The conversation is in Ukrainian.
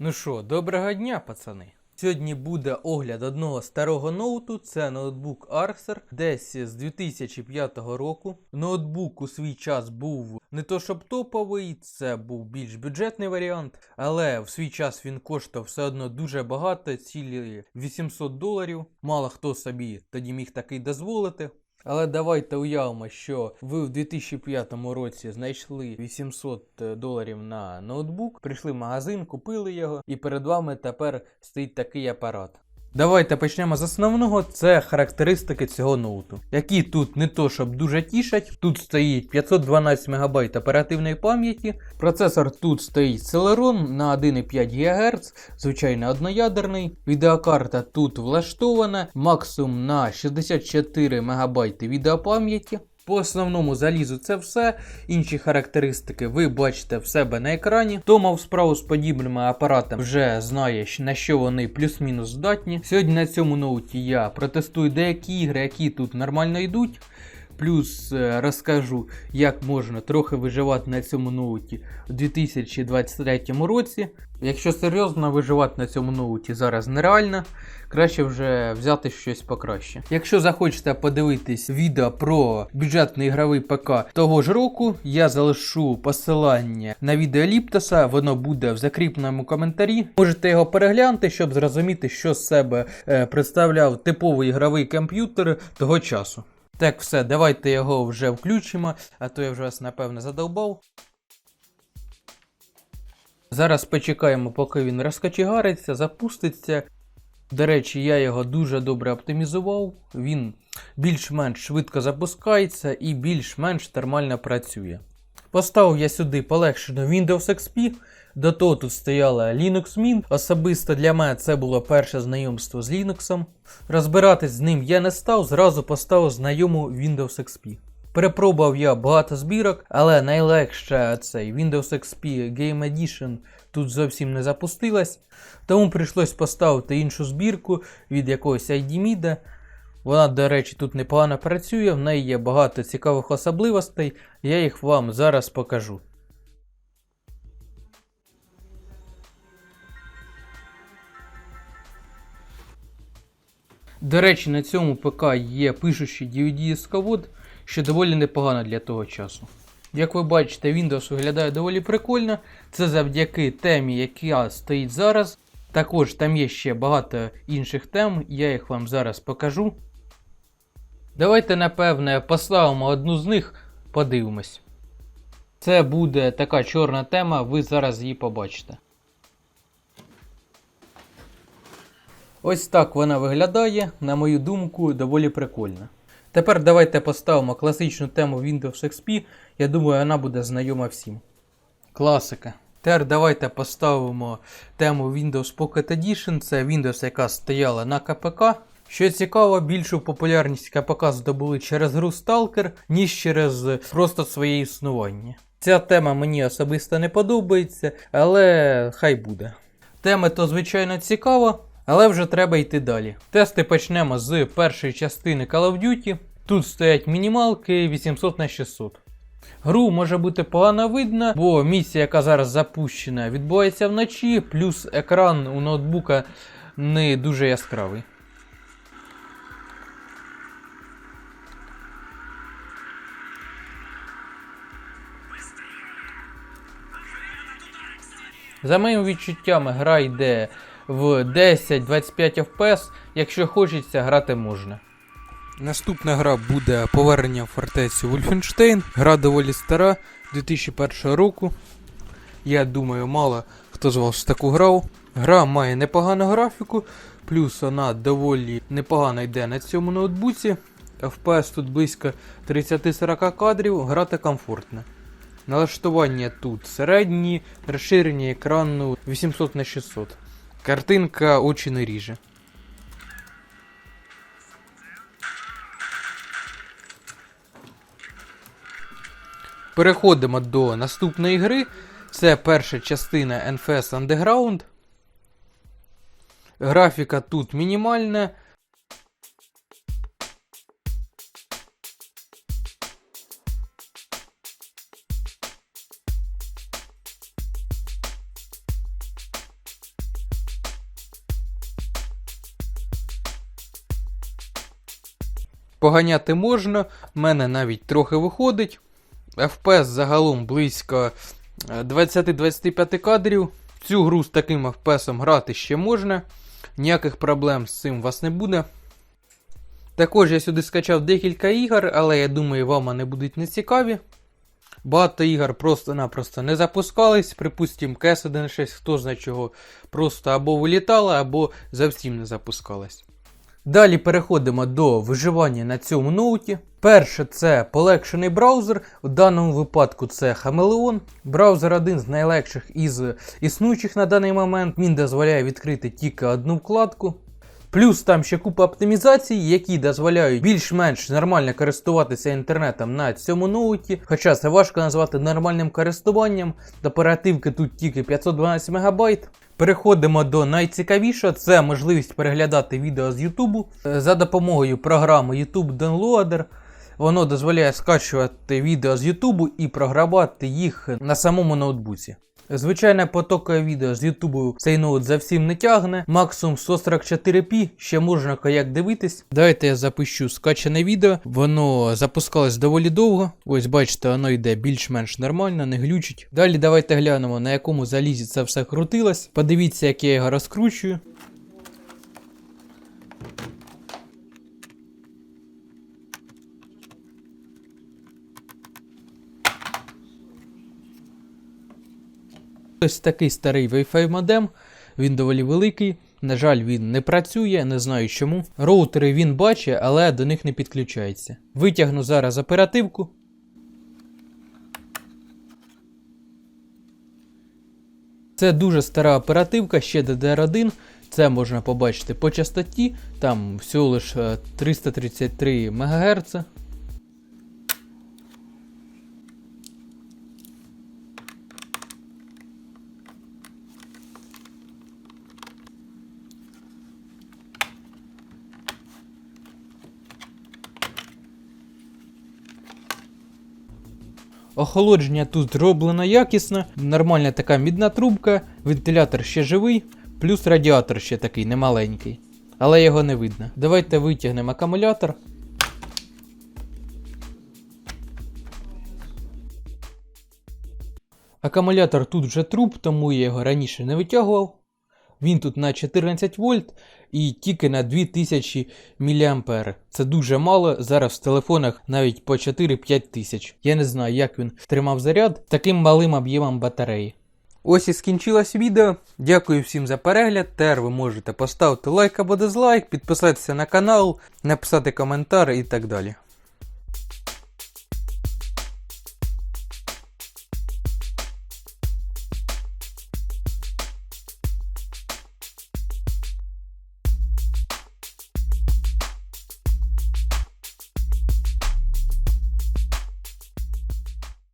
Ну що, доброго дня, пацани. Сьогодні буде огляд одного старого ноуту. Це ноутбук Arcer, десь з 2005 року. Ноутбук у свій час був не то щоб топовий, це був більш бюджетний варіант, але в свій час він коштував все одно дуже багато, цілі 800 доларів. Мало хто собі тоді міг такий дозволити. Але давайте уявимо, що ви в 2005 році знайшли 800 доларів на ноутбук, прийшли в магазин, купили його, і перед вами тепер стоїть такий апарат. Давайте почнемо з основного. Це характеристики цього ноуту, які тут не то щоб дуже тішать. Тут стоїть 512 МБ оперативної пам'яті. Процесор тут стоїть Celeron на 1,5 ГГц, звичайно одноядерний. Відеокарта тут влаштована, максимум на 64 МБ відеопам'яті. По основному залізу це все. Інші характеристики ви бачите в себе на екрані. Хто мав справу з подібними апаратами, вже знає, на що вони плюс-мінус здатні. Сьогодні на цьому ноуті я протестую деякі ігри, які тут нормально йдуть. Плюс е, розкажу, як можна трохи виживати на цьому ноуті у 2023 році. Якщо серйозно виживати на цьому ноуті зараз нереально, краще вже взяти щось покраще. Якщо захочете подивитись відео про бюджетний ігровий ПК того ж року, я залишу посилання на відео Ліптоса, воно буде в закріпленому коментарі. Можете його переглянути, щоб зрозуміти, що з себе е, представляв типовий ігровий комп'ютер того часу. Так, все, давайте його вже включимо, а то я вже вас напевно задовбав. Зараз почекаємо, поки він розкочегариться, запуститься. До речі, я його дуже добре оптимізував. Він більш-менш швидко запускається і більш-менш нормально працює. Поставив я сюди полегшену Windows XP. До того тут стояла Linux Mint. Особисто для мене це було перше знайомство з Linux. Розбиратись з ним я не став, зразу поставив знайому Windows XP. Перепробував я багато збірок, але найлегше цей Windows XP Game Edition тут зовсім не запустилась. Тому прийшлось поставити іншу збірку від якогось ID Вона, до речі, тут непогано працює, в неї є багато цікавих особливостей, я їх вам зараз покажу. До речі, на цьому ПК є пишущий DVD-дисковод, що доволі непогано для того часу. Як ви бачите, Windows виглядає доволі прикольно. Це завдяки темі, яка стоїть зараз. Також там є ще багато інших тем, я їх вам зараз покажу. Давайте, напевне, поставимо одну з них, подивимось. Це буде така чорна тема, ви зараз її побачите. Ось так вона виглядає, на мою думку, доволі прикольно. Тепер давайте поставимо класичну тему Windows XP. Я думаю, вона буде знайома всім. Класика. Тепер давайте поставимо тему Windows Pocket Edition. Це Windows, яка стояла на КПК. Що цікаво, більшу популярність КПК здобули через гру ніж через просто своє існування. Ця тема мені особисто не подобається, але хай буде. Теми то звичайно цікаво, але вже треба йти далі. Тести почнемо з першої частини Call of Duty. Тут стоять мінімалки 800 на 600. Гру може бути погано видно, бо місія, яка зараз запущена, відбувається вночі, плюс екран у ноутбука не дуже яскравий. За моїми відчуттями, гра йде в 10-25 FPS, якщо хочеться, грати можна. Наступна гра буде повернення в фортецю Wolfenstein. Гра доволі стара, 2001 року. Я думаю, мало хто з вас таку грав. Гра має непогану графіку, плюс вона доволі непогано йде на цьому ноутбуці. FPS тут близько 30-40 кадрів, грати комфортно. Налаштування тут середні, розширення екрану 800 на 600. Картинка очі не ріже. Переходимо до наступної гри. Це перша частина NFS Underground. Графіка тут мінімальна. Поганяти можна, в мене навіть трохи виходить. FPS загалом близько е, 20-25 кадрів. Цю гру з таким FPS грати ще можна. Ніяких проблем з цим у вас не буде. Також я сюди скачав декілька ігор, але я думаю, вам вони будуть нецікаві. Багато ігор просто-напросто не запускались. Припустимо, КС 1.6, хто знає чого, просто або вилітала, або зовсім не запускалась. Далі переходимо до виживання на цьому ноуті. Перше це полегшений браузер. У даному випадку це Хамелеон. Браузер один з найлегших із існуючих на даний момент. Він дозволяє відкрити тільки одну вкладку. Плюс там ще купа оптимізацій, які дозволяють більш-менш нормально користуватися інтернетом на цьому ноуті. Хоча це важко назвати нормальним користуванням. До оперативки тут тільки 512 МБ. Переходимо до найцікавішого, це можливість переглядати відео з YouTube Е, за допомогою програми YouTube Downloader. Воно дозволяє скачувати відео з YouTube і програвати їх на самому ноутбуці. Звичайне потокове відео з Ютубу цей ноут зовсім не тягне. Максимум 144p, ще можна як дивитись. Давайте я запущу скачане відео. Воно запускалось доволі довго. Ось бачите, воно йде більш-менш нормально, не глючить. Далі давайте глянемо, на якому залізі це все крутилось. Подивіться, як я його розкручую. Ось такий старий Wi-Fi модем. Він доволі великий. На жаль, він не працює, не знаю чому. Роутери він бачить, але до них не підключається. Витягну зараз оперативку. Це дуже стара оперативка, ще DDR1. Це можна побачити по частоті. Там всього лише 333 МГц. Охолодження тут зроблено якісно, нормальна така мідна трубка, вентилятор ще живий, плюс радіатор ще такий немаленький. Але його не видно. Давайте витягнемо акумулятор. Акумулятор тут вже труп, тому я його раніше не витягував. Він тут на 14 вольт і тільки на 2000 мА. Це дуже мало. Зараз в телефонах навіть по 4-5 тисяч. Я не знаю, як він тримав заряд таким малим об'ємом батареї. Ось і скінчилось відео. Дякую всім за перегляд. Тепер ви можете поставити лайк або дизлайк, підписатися на канал, написати коментар і так далі.